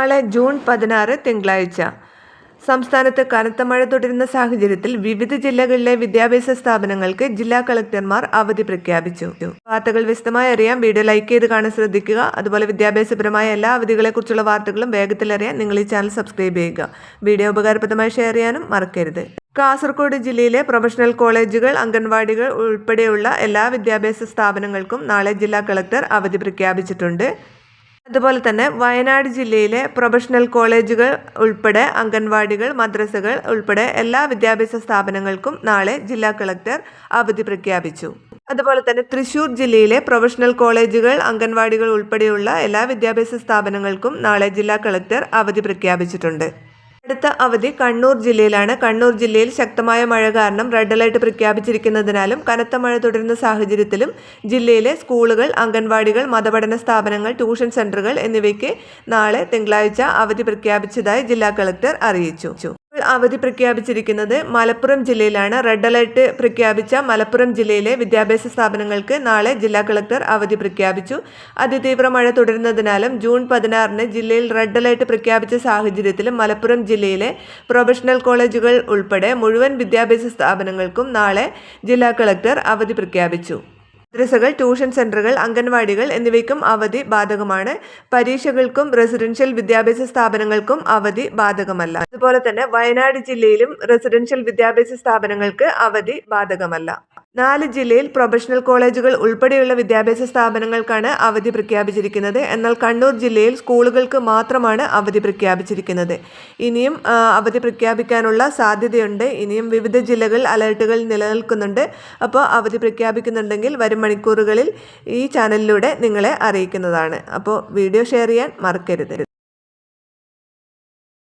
നാളെ ജൂൺ പതിനാറ് തിങ്കളാഴ്ച. സംസ്ഥാനത്ത് കനത്ത മഴ തുടരുന്ന സാഹചര്യത്തിൽ വിവിധ ജില്ലകളിലെ വിദ്യാഭ്യാസ സ്ഥാപനങ്ങൾക്ക് ജില്ലാ കളക്ടർമാർ അവധി പ്രഖ്യാപിച്ചു. വാർത്തകൾ വിശദമായി അറിയാൻ വീഡിയോ ലൈക്ക് ചെയ്ത് കാണാൻ ശ്രദ്ധിക്കുക. അതുപോലെ വിദ്യാഭ്യാസപരമായ എല്ലാ അവധികളെക്കുറിച്ചുള്ള വാർത്തകളും വേഗത്തിൽ അറിയാൻ നിങ്ങൾ ഈ ചാനൽ സബ്സ്ക്രൈബ് ചെയ്യുക. വീഡിയോ ഉപകാരപ്രദമായി ഷെയർ ചെയ്യാനും മറക്കരുത്. കാസർഗോഡ് ജില്ലയിലെ പ്രൊഫഷണൽ കോളേജുകൾ അംഗൻവാടികൾ ഉൾപ്പെടെയുള്ള എല്ലാ വിദ്യാഭ്യാസ സ്ഥാപനങ്ങൾക്കും നാളെ ജില്ലാ കളക്ടർ അവധി പ്രഖ്യാപിച്ചിട്ടുണ്ട്. അതുപോലെ തന്നെ വയനാട് ജില്ലയിലെ പ്രൊഫഷണൽ കോളേജുകൾ ഉൾപ്പെടെ അംഗൻവാടികൾ മദ്രസകൾ ഉൾപ്പെടെ എല്ലാ വിദ്യാഭ്യാസ സ്ഥാപനങ്ങൾക്കും നാളെ ജില്ലാ കളക്ടർ അവധി പ്രഖ്യാപിച്ചു. അതുപോലെ തന്നെ തൃശൂർ ജില്ലയിലെ പ്രൊഫഷണൽ കോളേജുകൾ അംഗൻവാടികൾ ഉൾപ്പെടെയുള്ള എല്ലാ വിദ്യാഭ്യാസ സ്ഥാപനങ്ങൾക്കും നാളെ ജില്ലാ കളക്ടർ അവധി പ്രഖ്യാപിച്ചിട്ടുണ്ട്. അടുത്ത അവധി കണ്ണൂർ ജില്ലയിലാണ്. കണ്ണൂർ ജില്ലയിൽ ശക്തമായ മഴ കാരണം റെഡ് അലർട്ട് പ്രഖ്യാപിച്ചിരിക്കുന്നതിനാലും കനത്ത മഴ തുടരുന്ന സാഹചര്യത്തിലും ജില്ലയിലെ സ്കൂളുകൾ അംഗൻവാടികൾ മതപഠന സ്ഥാപനങ്ങൾ ട്യൂഷൻ സെന്ററുകൾ എന്നിവയ്ക്ക് നാളെ തിങ്കളാഴ്ച അവധി പ്രഖ്യാപിച്ചതായി ജില്ലാ കളക്ടർ അറിയിച്ചു. അവധി പ്രഖ്യാപിച്ചിരിക്കുന്നത് മലപ്പുറം ജില്ലയിലാണ്. റെഡ് അലർട്ട് പ്രഖ്യാപിച്ച മലപ്പുറം ജില്ലയിലെ വിദ്യാഭ്യാസ സ്ഥാപനങ്ങൾക്ക് നാളെ ജില്ലാ കളക്ടർ അവധി പ്രഖ്യാപിച്ചു. അതിതീവ്ര മഴ തുടരുന്നതിനാലും ജൂൺ പതിനാറിന് ജില്ലയിൽ റെഡ് അലർട്ട് പ്രഖ്യാപിച്ച സാഹചര്യത്തിലും മലപ്പുറം ജില്ലയിലെ പ്രൊഫഷണൽ കോളേജുകൾ ഉൾപ്പെടെ മുഴുവൻ വിദ്യാഭ്യാസ സ്ഥാപനങ്ങൾക്കും നാളെ ജില്ലാ കളക്ടർ അവധി പ്രഖ്യാപിച്ചു. മദ്രസകൾ ട്യൂഷൻ സെന്ററുകൾ അംഗൻവാടികൾ എന്നിവയ്ക്കും അവധി ബാധകമാണ്. പരീക്ഷകൾക്കും റെസിഡൻഷ്യൽ വിദ്യാഭ്യാസ സ്ഥാപനങ്ങൾക്കും അവധി ബാധകമല്ല. അതുപോലെ തന്നെ വയനാട് ജില്ലയിലും റെസിഡൻഷ്യൽ വിദ്യാഭ്യാസ സ്ഥാപനങ്ങൾക്ക് അവധി ബാധകമല്ല. നാല് ജില്ലയിൽ പ്രൊഫഷണൽ കോളേജുകൾ ഉൾപ്പെടെയുള്ള വിദ്യാഭ്യാസ സ്ഥാപനങ്ങൾക്കാണ് അവധി പ്രഖ്യാപിച്ചിരിക്കുന്നത്. എന്നാൽ കണ്ണൂർ ജില്ലയിൽ സ്കൂളുകൾക്ക് മാത്രമാണ് അവധി പ്രഖ്യാപിച്ചിരിക്കുന്നത്. ഇനിയും അവധി പ്രഖ്യാപിക്കാനുള്ള സാധ്യതയുണ്ട്. ഇനിയും വിവിധ ജില്ലകൾ അലർട്ടുകൾ നിലനിൽക്കുന്നുണ്ട്. അപ്പോൾ അവധി പ്രഖ്യാപിക്കുന്നുണ്ടെങ്കിൽ വരും മണിക്കൂറുകളിൽ ഈ ചാനലിലൂടെ നിങ്ങളെ അറിയിക്കുന്നതാണ്. അപ്പോൾ വീഡിയോ ഷെയർ ചെയ്യാൻ മറക്കരുത്.